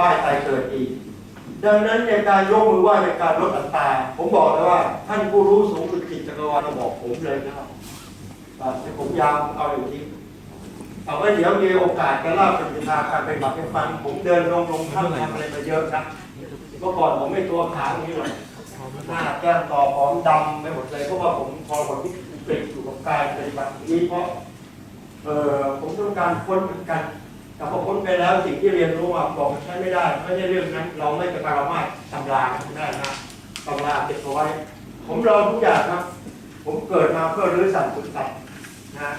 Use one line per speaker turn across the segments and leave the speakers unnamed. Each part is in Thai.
บ้ายตายเกิดอีก ดังนั้นในการยกมือไหว้ในการลดอัตราผมบอกเลยว่า ท่านผู้รู้สูงสุดจิตจักรวาลบอกผมเลยนะครับแต่ผมยาวเอาอย่างนี้เอาไว้เดี๋ยวมีโอกาสจะเล่าเป็นทาการไปบัตรให้ฟังผมเดินลงลงท่าทำอะไรมาเยอะนะเมื่อก่อนผมไม่ตัวขาวอย่างนี้เลยหน้าแก้มต่อผอมดำไปหมดเลยเพราะว่าผมพอผมที่เปลี่ยนอยู่กับการปฏิบัตินี้เพราะเออผมต้องการค้นเหมือนกัน แต่พอค้นไปแล้วสิ่งที่เรียนรู้มาบอกใช้ไม่ได้ไม่ใช่เรื่องนั้น เราไม่จะปรามาตำราไม่ได้นะตำราเก็บเอาไว้ ผมรองทุกอย่างครับ ผมเกิดมาเพื่อรื้อสั่นสุดสัตว์นะ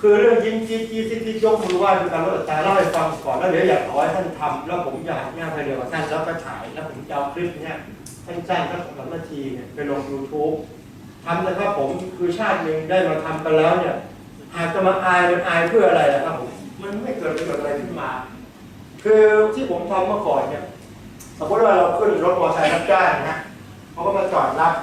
คือเรื่องยิ้มจี้จี้ที่ที่ยกมือไหว้เป็นการลดอัตราเล่าให้ฟังก่อนแล้วเดี๋ยวอยากขอให้ท่านทำแล้วผมอยากเนี่ยไปเดียวกับท่านแล้วก็ฉายแล้วผมจะเอาคลิปเนี่ยท่านจ้างท่านสองสามนาทีเนี่ยไปลง YouTube ทำนะครับผมคือชาติหนึ่งได้มาทำกันแล้วเนี่ยหากจะมาอายมันอายเพื่ออะไรล่ะครับผม กิดประโยชน์อะไรขึ้นมา คือที่ผมทำเมื่อก่อนเนี่ยสมมติว่าเราขึ้นรถมอเตอร์ไซค์รับจ้างนะเขาก็มาจอดรับ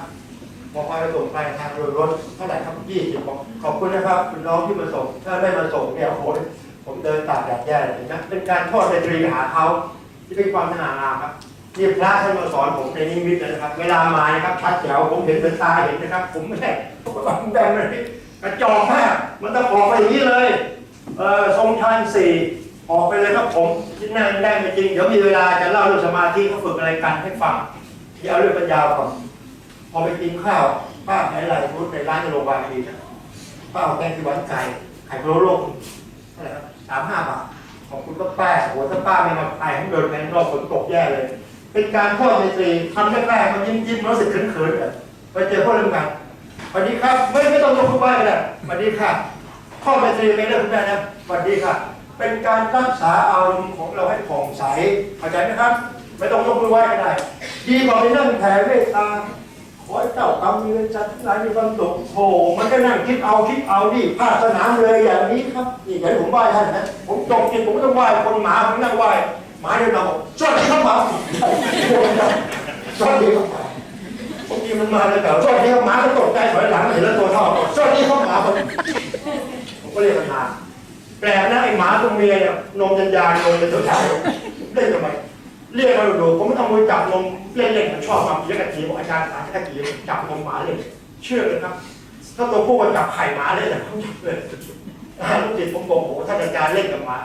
บอกไปส่งไปทางโดยรถเท่าไหร่ครับยี่สิบขอบคุณนะครับคุณน้องที่มาส่ง ถ้าไม่มาส่งเนี่ยโอ้โหผมเดินตากแดดแย่เลยนะเป็นการทอดในตรีหาเขาที่เป็นความสง่างาครับนี่พระท่านมาสอนผมในนิมิตนะครับ เวลามานะครับชัดแจ๋วผมเห็นเป็นตาเห็นนะครับ ผมไม่ได้ผมแบ่งเลยกระจอกมากมันต้องออกไปอย่างนี้เลย เออทรงทานสี่ออกไปเลยครับผมที่นั่งได้ไม่จริง เดี๋ยวมีเวลาจะเล่าเรื่องสมาธิเขาฝึกอะไรกันให้ฟังที่เอาเรื่องปัญญาก่อนพอไปกินข้าวป้าไหนไรพูดในร้านในโรงพยาบาลดีนะป้าเอาแกงที่หวานไก่ไข่โล้โลกเท่าไรครับสามห้าบาทขอบคุณก็ป้าโหัวถ้าป้าไม่มาไข่ผมเดินไปรอบฝนตกแย่เลย เป็นการทอดในตรีทำแรกๆมันยิ้มยิ้มๆรู้สึกเขินๆเลยไปเจอพ่อเรื่องกันวัสดีครับไม่ไม่ต้องยกมือไหว้เลยวัสดีค่ะ ข้อเป็นตรีไม่เลิกคุณแม่นะสวัสดีค่ะ เป็นการรักษาอารมณ์ของเราให้ผ่องใสเข้าใจไหมครับ ไม่ต้องยกมือไหว้ก็ได้ดีกว่าไปนั่งแผ่เมตตาขอให้เจ้ากรรมมีเงินจัดทั้งหลายมีความสุขโธ่มันก็นั่งคิดเอาคิดเอาดิภาคสนามเลยอย่างนี้ครับนี่อย่างผมไหว้ท่านนะผมจบจิตผมก็ต้องไหว้คนหมาผมนั่งไหว้หมาเดินมาบอกสวัสดีครับหมาสวัสดีครับหมาบางทีมันมาเลยแต่สวัสดีครับหมาก็ตกใจถอยหลังเห็นแล้วตัวเท่าสวัสดีครับหมาผม ก็เรียกมันมาแปลกนะไอ้หมาตัวเมียเนี่ยนมยันยานนมจะเท่าไหร่เล่นทำไมเรียกมาดูๆผมไม่ต้องมือจับนมเล่นๆผมชอบมาพี่กะจีบอกอาจารย์สารกะจีจับนมหมาเลยเชื่อเลยครับ ถ้าตัวผู้มาจับไข่หมาเลยแต่ผมจับเลยลูกศิษย์ผมบอกโอ้ท่านอาจารย์เล่นกับหมา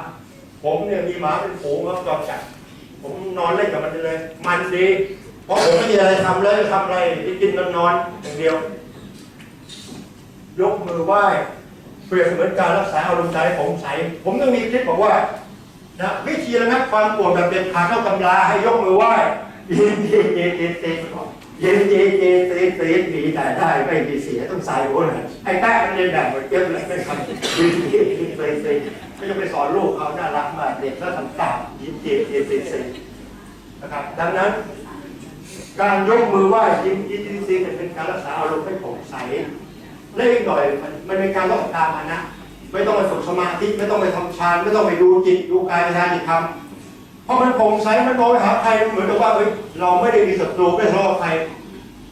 ผมเนี่ยมีหมาเป็นฝูงแล้วจอมจับผมนอนเล่นกับมันเลย มันดีเพราะผมไม่มีอะไรทำเลยทำอะไรกินนอนนอนอย่างเดียว ยกมือไหว้ เปรียบเสมือนการรักษาอารมณ์ใจผมใส ผมต้องมีคลิปบอกว่านะวิธีระงับความโกรธแบบเป็นขาเข้าตำราให้ยกมือไหว้เยินดีเจเจเจยินดีเจเจเจมีแต่ได้ไม่มีเสียต้องใส่หัวหน่อยไอ้แป้มันเรียนแบบเหมือนเก็บเลยไม่ทำยินดีเจเจเจไม่ต้องไปสอนลูกเขาน่ารักมากเด็กแล้วทำตามยินดีเจเจเจนะครับดังนั้น การยกมือไหว้ยิ้มยิ้มยิ้มยิ้มเนี่ยเป็นการรักษาอารมณ์ให้ผ่องใส เล่นหน่อยมันมันเป็นการลดตามมานะ ไม่ต้องไปฝึกสมาธิไม่ต้องไปทำฌานไม่ต้องไปดูจิตดูกายไปทานจิตทำเพราะมันโปร่งใสมันมองไปหาใครเหมือนกับว่าเฮ้ยเราไม่ได้มีศัตรูไม่ทะเลาะใคร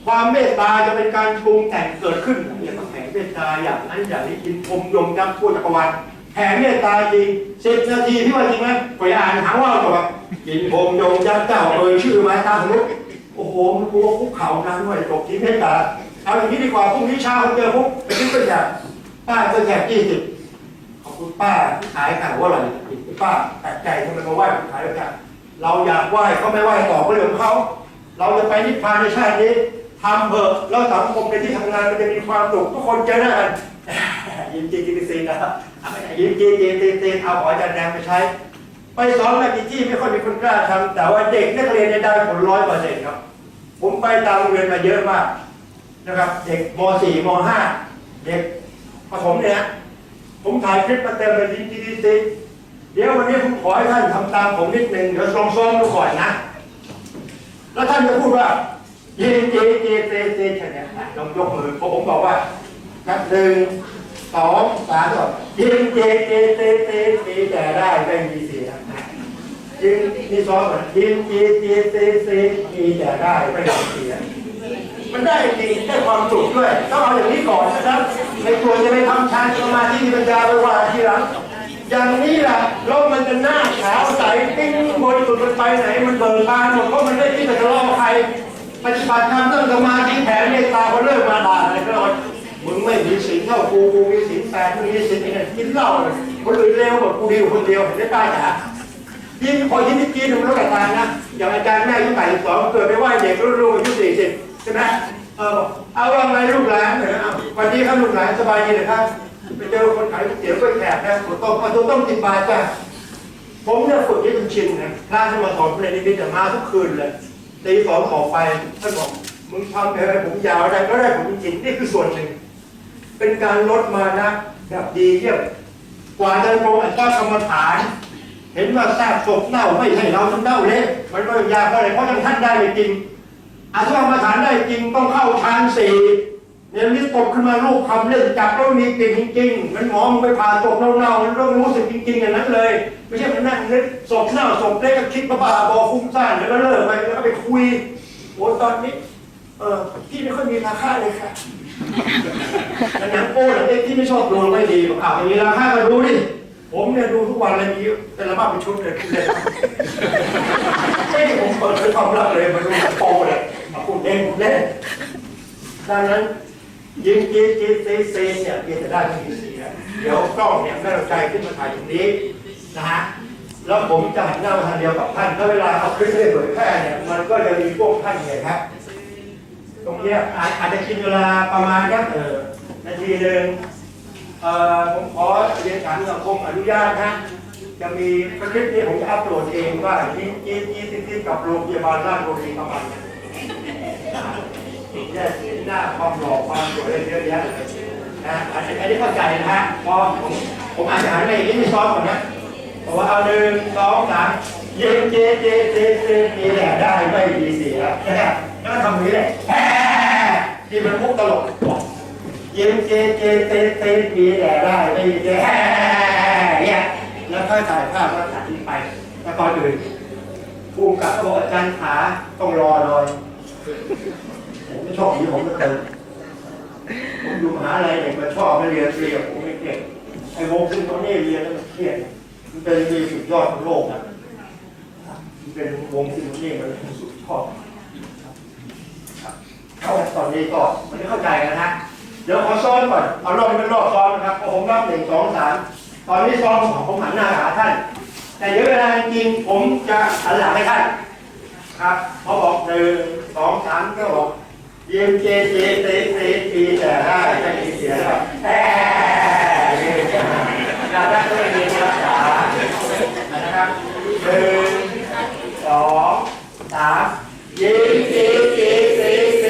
ความเมตตาจะเป็นการปรุงแต่งเกิดขึ้นอย่างแผ่เมตตาอย่างนั้นอย่างนี้กินพรมยมยักษ์ทั่วจักรวาลแผ่เมตตาจริงสิบนาทีพี่ว่าจริงไหมไปอ่านหางว่าแบบกินพรมยมยักษ์เจ้าเอ่ยชื่อมาตามสมมติโอ้โหมันกลัวคุกเข่านานด้วยจบที่เมตตา เอาอย่างนี้ดีกว่าพรุ่งนี้เช้าผมเจอปุ๊บไปซื้อเป็นแจกป้าเป็นแจกยี่สิบขอบคุณป้าที่ขายขายว่าอะไรป้าแปลกใจทำไมมาไหว้ขายแล้วกันเราอยากไหว้เขาไม่ไหว้ต่อก็เรื่องของเขาเราจะไปนิพพานในชาตินี้ทำเถอะแล้วสังคมในที่ทำงานมันจะมีความสุขทุกคนเจอหน้ากันยิ้มจีจีซีนะครับยิ้มจีจีซีซีเอาหอยจานแดงไปใช้ ไปสอนมากี่ที่ไม่ค่อยมีคนกล้าทำแต่ว่าเด็กนักเรียนเนี่ยได้ผลร้อยเปอร์เซ็นต์ครับ ผมไปตามโรงเรียนมาเยอะมาก นะครับเด็กม .4 ม .5 เด็กประถมเนี่ยผมถ่ายคลิปมาเต็มเลยดีดีดีเดี๋ยววันนี้ผมขอให้ท่านทำตามผมนิดนึงเดี๋ยวลองซ้อมดูก่อนนะ แล้วท่านจะพูดว่าเยเจเจเจเจแค่เนี้ยลองยกมือเพราะผมบอกว่านับหนึ่งสองสามก่อนยิงเจเจเจเจมีแต่ได้ไม่มีเสียยิงมีซ้อมก่อนยิงเจเจเจเจมีแต่ได้ไม่มีเสีย มันได้จริงได้ความสุขด้วยต้องเอาอย่างนี้ก่อนนะครับ ในตัวจะไปทำฌานสมาธิปัญญาไปว่าทีหลังอย่างนี้แหละรถมันจะหน้าขาวใสปิ้งบริสุทธิ์มันไปไหน มันเบิกบานหมดเพราะมันไม่ที่จะทะเลาะใครปฏิบัติธรรมเรื่องสมาธิแผ่เมตตาเขาเลิกมาด่าอะไรก็เลยมึงไม่มีศีลเท่ากูกูมีศีลแปดมึงมีศีลเนี่ยกินเหล้าเลยคนอื่นเลวหมดกูดีอยู่คนเดียวเห็นได้ป้าจ๋ายิ่งพอยิ่งที่จีนมันรู้กับตายนะอย่างอาจารย์แม่อายุแปดสิบสองเกิดไปไหว้เด็กรุ่นลูกอายุสี่สิบ ใช่ไหมเออเอาว่าไงลูกหลานเนี่ยเอาวันนี้ครับลูกหลานสบายดีนะครับไปเจอคนขายก๋วยเตี๋ยวกล้วยแขกนะผมต้มเอาตัวต้มกินบาทจ้ะผมเนี่ยฝึกให้จนชินนะพระท่านมาสอนในนิมิตเนี่มาทุกคืนเลยตีสองออกไปท่านบอกมึงทำอะไรผมยาวได้ก็ได้ผมจริงนี่คือส่วนหนึ่ง เป็นการลดมานะแบบดีเยี่ยมกว่าจะลงอัตตากรรมฐาน เห็นว่าซากศพเน่าไม่ใช่เราต้องเน่าเละมันไม่ยากเพราะอะไรเพราะยังท่านได้จริง อาชีวกรรมฐานได้จริงต้องเข้าฌานสี่เนี่ยนี่ตกขึ้นมาลูกคำเล่นจับแล้วมีกลิ่นจริงๆมันหมอมไปผ่าศพเน่าๆมันต้องรู้สึกจริงๆอย่างนั้นเลย ไม่ใช่มันนั่งนึกศพเน่าศพเล็กก็คิดบ้าบอฟุ้งซ่านแล้วก็เลิกไปแล้วก็ไปคุยโอ้ตอนนี้เออพี่ไม่ค่อยมีราคาเลยค่ะแต่หนังโป้หนังเอ็กที่ไม่ชอบดูไม่ดีอกอ้าวอย่างนี้ราคาก็ดูดิผมเนี่ยดูทุกวันเลยมีเป็นระบ้าเป็นชุดเลยขึ้นเลยไม่ได้ผมเปิดเผยความลับเลยมาดูหนังโป้เลย เองคุณเล่นดังนั้นยิงจีจีเซเซเนี่ยเพียงแต่ได้ไม่มีเสียเดี๋ยวกล้องเนี่ยแม่เราใจขึ้นมาถ่ายตรงนี้นะฮะแล้วผมจะหันหน้ามาทางเดียวกับท่านถ้าเวลาเอาคลิปไปเผยแพร่เนี่ยมันก็จะมีพวกท่านเนี่ยครับตรงเนี้ยอาจจะกินเวลาประมาณแค่เออนาทีหนึ่งเอ่อผมขอเรียนถามสังคมอนุญาตนะจะมีคลิปนี้ผมจะอัปโหลดเองว่ายี่ยี่ยี่ที่กับโรงพยาบาลราชบุรีประมาณนั้ แยกเห็นหน้าความหล่อความสวยอะไรเยอะแยะนะอันนี้เข้าใจนะฮะพอผมผมอาจจะหันไปอย่างนี้ไม่ซ้อมก่อนนะบอกว่าเอาหนึ่งสองสามเย็นเจเจเจเจมีแหล่ได้ไม่มีเสียนะฮะแล้วก็ทำนี้แหละแหมที่มันมุกตลกเย็นเจเจเจเจมีแหล่ได้ไม่มีเสียแหมเนี่ยแล้วค่อยถ่ายภาพแล้วถ่ายทิ้งไปแล้วก่อนอื่นภูมิกับก็บอกอาจารย์ขาต้องรอหน่อย ผมไม่ชอบอยู่ผมก็เติมผมอยู่มหาลัยเด็กมันชอบไม่เรียนเรียนผมไม่เก่งไอ้วงซิมโฟนีเรียนแล้วมันเครียดมันเป็นมีสุดยอดของโลกนะมันเป็นวงซิมโฟนีมันสุดยอดครับเข้าตอนนี้ก็มันไม่เข้าใจกันนะเดี๋ยวขอซ้อมก่อนเอารอบนี้เป็นรอบซ้อมนะครับพอผมรับหนึ่งสองสามตอนนี้ซ้อมของผมหันหน้าหาท่าน แต่เดี๋ยวเวลาจริงผมจะหันหลังให้ท่านครับพอบอกหนึ่ง สองสามก็บอกยี่ยมเจเจเตเตตีแต่ได้ไม่มีเสียหรอกแต่เราได้ก็เรียนรักษานะครับหนึ่งสองสามยี่ยมเจเจเตเต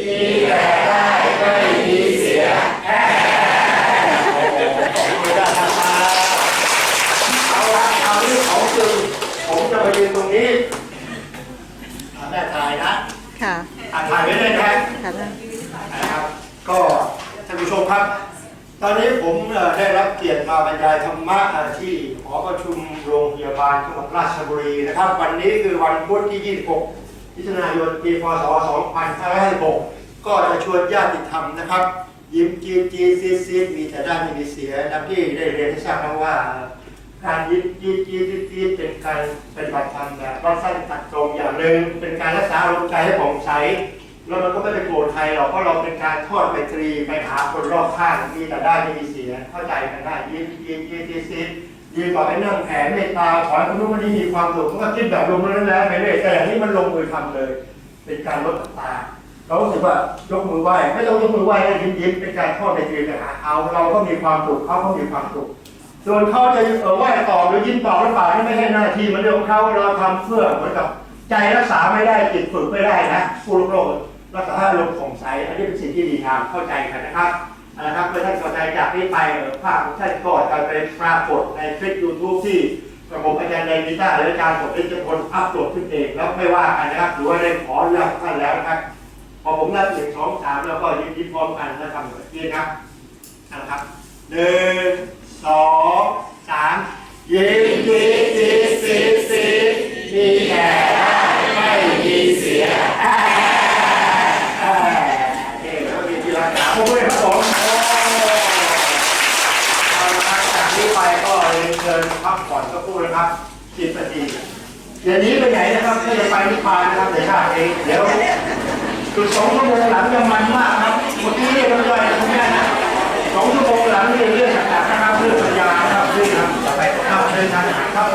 ตีแต่ได้ไม่มีเสียโอ้โหขอบคุณนะครับเอาละเอาเรื่องของจริงผมจะมายืนตรงนี้อ่าแม่ตายนะ
ค่ะ
อ่านถ่าย ไว้เลยนะ
ค่ะท่าน
นะครับ ก็ท่านผู้ชมครับ ตอนนี้ผมเอ่อได้รับเกียรติมาบรรยายธรรมะอ่าที่หอประชุมโรงพยาบาลจังหวัดราชบุรีนะครับ วันนี้คือวันพุธที่ 26มิถุนายนปีพศ 2556 ก็จะชวนญาติธรรมนะครับ ยิ้มจีนจีนซีดซีดมีแต่ได้ไม่มีเสียดังที่ได้เรียนให้ทราบแล้วว่า การยิ้มจีนจีนซีดซีดเป็นการปฏิบัติธรรมแบบรอบสั้นตัดตรงอย่างหนึ่งเป็นการรักษาอารมณ์ใจให้ผ่องใส แล้วมันก็ไม่ไปโกรธใครหรอกเพราะเราเป็นการทอดไปตรีไปหาคนรอบข้างมีแต่ได้ไม่มีเสียเข้าใจกันได้ยิ้มยิ้มยิ้มยิ้มยิ้มดีกว่าไปนั่งแผ่เมตตาขอให้คนนู้นคนนี้มีความสุขมันก็คิดแบบลงแล้วแล้วไปเรื่อยแต่อย่างนี้มันลงมือทำเลย เป็นการลดอัตราเรารู้สึกว่ายกมือไหว้ไม่ต้องยกมือไหว้แล้วยิ้มยิ้มเป็นการทอดไปตรีไปหาเอาเราก็มีความสุขเขาก็มีความสุขส่วนเขาจะเออไหว้ตอบหรือยิ้มตอบหรือเปล่านี่ไม่ใช่หน้าที่มันเรื่องของเขาเราทำเพื่อเหมือนกับ ใจรักษาไม่ได้จิตฝึกไม่ได้นะผู้โรครั กษาอารมณ์ของใสอันนี้เป็นสิ่งที่ดีงามเข้าใจกันนะครับเอาละครับเมื่อท่านเข้าใจจากนี้ไปภาพของท่านก็จะไปปรากฏในคลิปยูทูบที่กระผมอาจารย์เดนิต้าหรืออาจารย์ผมได้จะพลอัพโหลดขึ้นเองแล้วไม่ว่ากันนะครับหรือว่าได้ขออนุญาตท่านแล้วนะครับพอผมนับหนึ่งสองสามแล้วก็ยิ้มยิ้มพร้อมกันแล้วทำแบบนี้นะครับนะครับหนึ่งสองสามเย้ น
สักครู่นะครับสิบนาทีเดี๋ยวนี้ไปไหนนะครับถ้าจะไปนิพพานนะครับเดี๋ยวชาติเองเดี๋ยวจุดสองชั่วโมงหลังจะมันมากครับเมื่อกี้เรียกกันด้วยนะคุณแม่นะสองชั่วโมงหลังนี่เรื่องหนักๆนะครับเรื่องปัญญานะครับเรื่องครับจะไปข้าวเชิญทานอาหารครับ